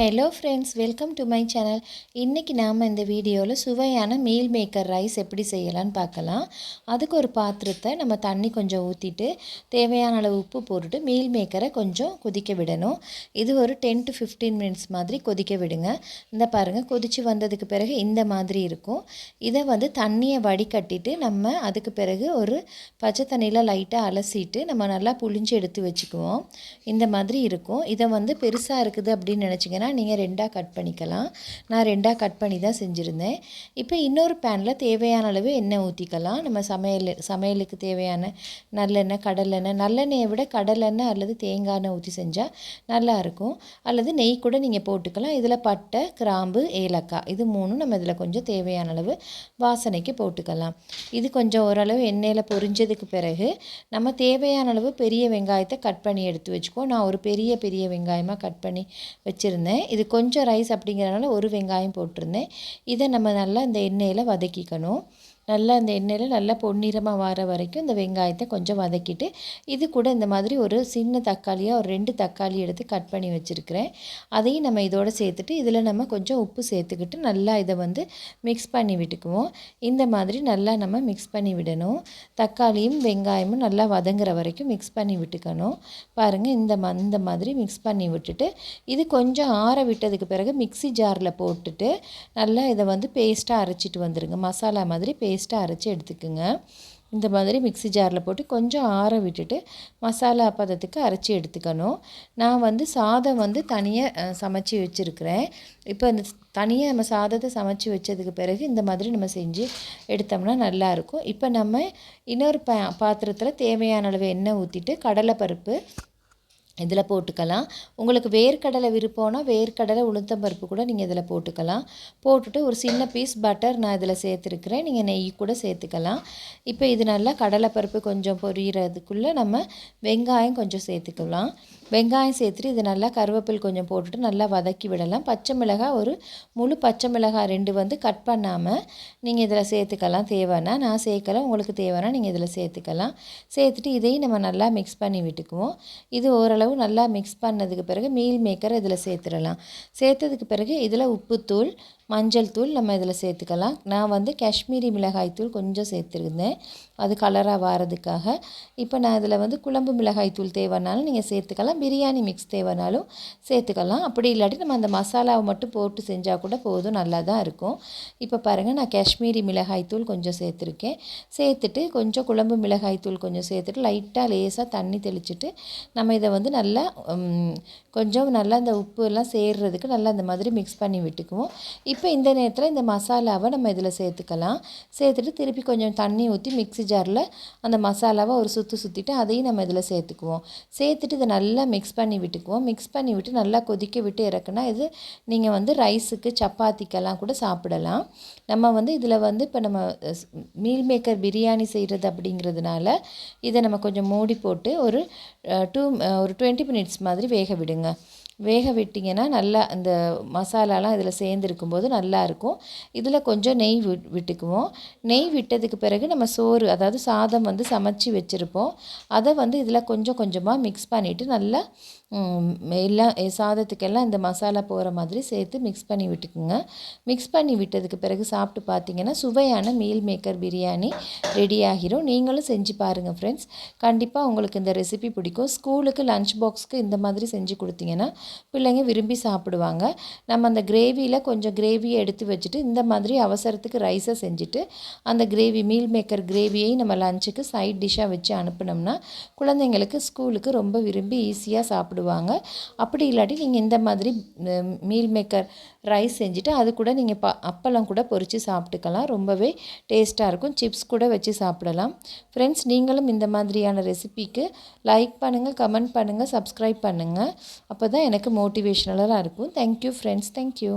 Hello friends welcome to my channel இன்றைக்கி நாம் இந்த வீடியோவில் சுவையான மீல் மேக்கர் ரைஸ் எப்படி செய்யலான்னு பார்க்கலாம். அதுக்கு ஒரு பாத்திரத்தை நம்ம தண்ணி கொஞ்சம் ஊற்றிட்டு தேவையான அளவு உப்பு போட்டுட்டு மீல் மேக்கரை கொஞ்சம் கொதிக்க விடணும். இது ஒரு டென் டு ஃபிஃப்டீன் மினிட்ஸ் மாதிரி கொதிக்க விடுங்க. இந்த பாருங்கள் கொதித்து வந்ததுக்கு பிறகு இந்த மாதிரி இருக்கும். இதை வந்து தண்ணியை வடிகட்டிட்டு நம்ம அதுக்கு பிறகு ஒரு பச்சை தண்ணியில் லைட்டாக அலசிட்டு நம்ம நல்லா புளிஞ்சு எடுத்து வச்சுக்குவோம். இந்த மாதிரி இருக்கும். இதை வந்து பெருசாக இருக்குது அப்படின்னு நினச்சிங்கன்னா நீங்கள் ரெண்டாக கட் பண்ணிக்கலாம். நான் ரெண்டாக கட் பண்ணி தான் செஞ்சுருந்தேன். இப்போ இன்னொரு பேனில் தேவையான அளவு எண்ணெய் ஊற்றிக்கலாம் நம்ம சமையல் சமையலுக்கு தேவையான நல்லெண்ணெய் கடலெண்ணெய் நல்லெண்ணெயை விட கடலெண்ணெய் அல்லது தேங்காய் எண்ணெய் ஊற்றி செஞ்சால் நல்லாயிருக்கும் அல்லது நெய் கூட நீங்கள் போட்டுக்கலாம். இதில் பட்டை கிராம்பு ஏலக்காய் இது மூணும் நம்ம இதில் கொஞ்சம் தேவையான அளவு வாசனைக்கு போட்டுக்கலாம். இது கொஞ்சம் ஓரளவு எண்ணெயில் பொரிஞ்சதுக்கு பிறகு நம்ம தேவையான அளவு பெரிய வெங்காயத்தை கட் பண்ணி எடுத்து வச்சுக்கோ நான் ஒரு பெரிய பெரிய வெங்காயமாக கட் பண்ணி வச்சுருந்தேன். இது கொஞ்சம் ரைஸ் அப்படிங்கிறனால ஒரு வெங்காயம் போட்டிருந்தேன். இதை நம்ம நல்லா இந்த எண்ணெயில் வதக்கிக்கணும். நல்லா இந்த எண்ணெயில் நல்லா பொன்னிறமாக வர வரைக்கும் இந்த வெங்காயத்தை கொஞ்சம் வதக்கிட்டு இது கூட இந்த மாதிரி ஒரு சின்ன தக்காளியாக ஒரு ரெண்டு தக்காளி எடுத்து கட் பண்ணி வச்சுருக்கிறேன். அதையும் நம்ம இதோடு சேர்த்துட்டு இதில் நம்ம கொஞ்சம் உப்பு சேர்த்துக்கிட்டு நல்லா இதை வந்து மிக்ஸ் பண்ணி விட்டுக்குவோம். இந்த மாதிரி நல்லா நம்ம மிக்ஸ் பண்ணி விடணும். தக்காளியும் வெங்காயமும் நல்லா வதங்குற வரைக்கும் மிக்ஸ் பண்ணி விட்டுக்கணும். பாருங்கள் இந்த ம இந்த மாதிரி மிக்ஸ் பண்ணி விட்டுட்டு இது கொஞ்சம் ஆற விட்டதுக்கு பிறகு மிக்ஸி ஜாரில் போட்டுட்டு நல்லா இதை வந்து பேஸ்ட்டாக அரைச்சிட்டு வந்துடுங்க மசாலா மாதிரி பேஸ்ட் பேஸ்ட்டாக அரைச்சி எடுத்துக்குங்க. இந்த மாதிரி மிக்சி ஜாரில் போட்டு கொஞ்சம் ஆற விட்டுட்டு மசாலா பதத்துக்கு அரைச்சி எடுத்துக்கணும். நான் வந்து சாதம் வந்து தனியாக சமைச்சி வச்சுருக்கிறேன். இப்போ இந்த தனியாக நம்ம சாதத்தை சமைச்சி வச்சதுக்கு பிறகு இந்த மாதிரி நம்ம செஞ்சு எடுத்தோம்னா நல்லாயிருக்கும் இப்போ நம்ம இன்னொரு பா பாத்திரத்தில் தேவையான அளவு எண்ணெய் ஊற்றிட்டு கடலைப்பருப்பு இதில் போட்டுக்கலாம். உங்களுக்கு வேர்க்கடலை விருப்பம்னா வேர்க்கடலை உளுத்தம்பருப்பு கூட நீங்கள் இதில் போட்டுக்கலாம். போட்டுட்டு ஒரு சின்ன பீஸ் பட்டர் நான் இதில் சேர்த்துருக்குறேன். நீங்கள் நெய் கூட சேர்த்துக்கலாம். இப்போ இது நல்லா கடலைப்பருப்பு கொஞ்சம் பொரியிறதுக்குள்ளே நம்ம வெங்காயம் கொஞ்சம் சேர்த்துக்கலாம். வெங்காயம் சேர்த்துட்டு இது நல்லா கருவேப்பில் கொஞ்சம் போட்டுட்டு நல்லா வதக்கி விடலாம். பச்சை மிளகாய் ஒரு முழு பச்சை மிளகாய் ரெண்டு வந்து கட் பண்ணாமல் நீங்கள் இதில் சேர்த்துக்கலாம். தேவைன்னா நான் சேர்க்கல உங்களுக்கு தேவைன்னா நீங்கள் இதில் சேர்த்துக்கலாம். சேர்த்துட்டு இதையும் நம்ம நல்லா மிக்ஸ் பண்ணி விட்டுக்குவோம். இது ஓரளவு நல்லா மிக்ஸ் பண்ணதுக்கு பிறகு மீல் மேக்கர் இதில் சேர்த்துடலாம். சேர்த்ததுக்கு பிறகு இதில் உப்புத்தூள் மஞ்சள் தூள் நம்ம இதில் சேர்த்துக்கலாம். நான் வந்து காஷ்மீரி மிளகாய் தூள் கொஞ்சம் சேர்த்துருந்தேன். அது கலராக வாரதுக்காக. இப்போ நான் இதில் வந்து குழம்பு மிளகாய் தூள் தேவைனாலும் நீங்கள் சேர்த்துக்கலாம். பிரியாணி மிக்ஸ் தேவைனாலும் சேர்த்துக்கலாம். அப்படி இல்லாட்டி நம்ம அந்த மசாலாவை மட்டும் போட்டு செஞ்சால் கூட போதும் நல்லா தான் இருக்கும். இப்போ பாருங்கள் நான் காஷ்மீரி மிளகாய் தூள் கொஞ்சம் சேர்த்துருக்கேன். சேர்த்துட்டு கொஞ்சம் குழம்பு மிளகாய் தூள் கொஞ்சம் சேர்த்துட்டு லைட்டாக லேசாக தண்ணி தெளிச்சுட்டு நம்ம இதை வந்து நல்லா கொஞ்சம் நல்லா இந்த உப்பு எல்லாம் சேர்றதுக்கு நல்லா இந்த மாதிரி மிக்ஸ் பண்ணி விட்டுக்குவோம். இப்போ இப்போ இந்த நேரத்தில் இந்த மசாலாவை நம்ம இதில் சேர்த்துக்கலாம். சேர்த்துட்டு திருப்பி கொஞ்சம் தண்ணி ஊற்றி மிக்ஸி ஜாரில் அந்த மசாலாவை ஒரு சுற்று சுற்றிட்டு அதையும் நம்ம இதில் சேர்த்துக்குவோம். சேர்த்துட்டு இதை நல்லா மிக்ஸ் பண்ணி விட்டுக்குவோம். மிக்ஸ் பண்ணி விட்டு நல்லா கொதிக்க விட்டு இறக்குனா இது நீங்கள் வந்து ரைஸுக்கு சப்பாத்திக்கெல்லாம் கூட சாப்பிடலாம். நம்ம வந்து இதில் வந்து இப்போ நம்ம மீல் மேக்கர் பிரியாணி செய்கிறது அப்படிங்கிறதுனால இதை நம்ம கொஞ்சம் மூடி போட்டு ஒரு டூ ஒரு டுவெண்ட்டி மினிட்ஸ் மாதிரி வேக விடுங்க. வேக விட்டிங்கன்னா நல்லா அந்த மசாலாலாம் இதில் சேர்ந்துருக்கும் போது நல்லாயிருக்கும். இதில் கொஞ்சம் நெய் விட் விட்டுக்குவோம். நெய் விட்டதுக்கு பிறகு நம்ம சோறு அதாவது சாதம் வந்து சமைச்சி வச்சுருப்போம். அதை வந்து இதில் கொஞ்சம் கொஞ்சமாக மிக்ஸ் பண்ணிவிட்டு நல்லா எல்லாம் சாதத்துக்கெல்லாம் இந்த மசாலா போகிற மாதிரி சேர்த்து மிக்ஸ் பண்ணி விட்டுக்குங்க. மிக்ஸ் பண்ணி விட்டதுக்கு பிறகு சாப்பிட்டு பார்த்தீங்கன்னா சுவையான மீல் மேக்கர் பிரியாணி ரெடி ஆகிரும். நீங்களும் செஞ்சு பாருங்கள் ஃப்ரெண்ட்ஸ் கண்டிப்பாக உங்களுக்கு இந்த ரெசிபி பிடிக்கும். ஸ்கூலுக்கு லஞ்ச் பாக்ஸ்க்கு இந்த மாதிரி செஞ்சு கொடுத்தீங்கன்னா பிள்ளைங்க விரும்பி சாப்பிடுவாங்க. நம்ம அந்த கிரேவியில் கொஞ்சம் கிரேவியை எடுத்து வச்சுட்டு இந்த மாதிரி அவசரத்துக்கு ரைஸை செஞ்சுட்டு அந்த கிரேவி மீல் மேக்கர் கிரேவியை நம்ம லஞ்சுக்கு சைட் டிஷ்ஷாக வச்சு அனுப்பினோம்னா குழந்தைங்களுக்கு ஸ்கூலுக்கு ரொம்ப விரும்பி ஈஸியாக சாப்பிடுவாங்க. அப்படி இல்லாட்டி நீங்கள் இந்த மாதிரி மீல் மேக்கர் ரைஸ் செஞ்சுட்டு அது கூட நீங்கள் ப அப்பளம் கூட பொறித்து சாப்பிட்டுக்கலாம். ரொம்பவே டேஸ்ட்டாக இருக்கும். சிப்ஸ் கூட வச்சு சாப்பிடலாம். ஃப்ரெண்ட்ஸ் நீங்களும் இந்த மாதிரியான ரெசிபிக்கு லைக் பண்ணுங்கள் கமெண்ட் பண்ணுங்கள் சப்ஸ்கிரைப் பண்ணுங்கள் அப்போ தான் எனக்கு எனக்கு மோட்டிவேஷ்னலாக இருக்கும். Thank you friends thank you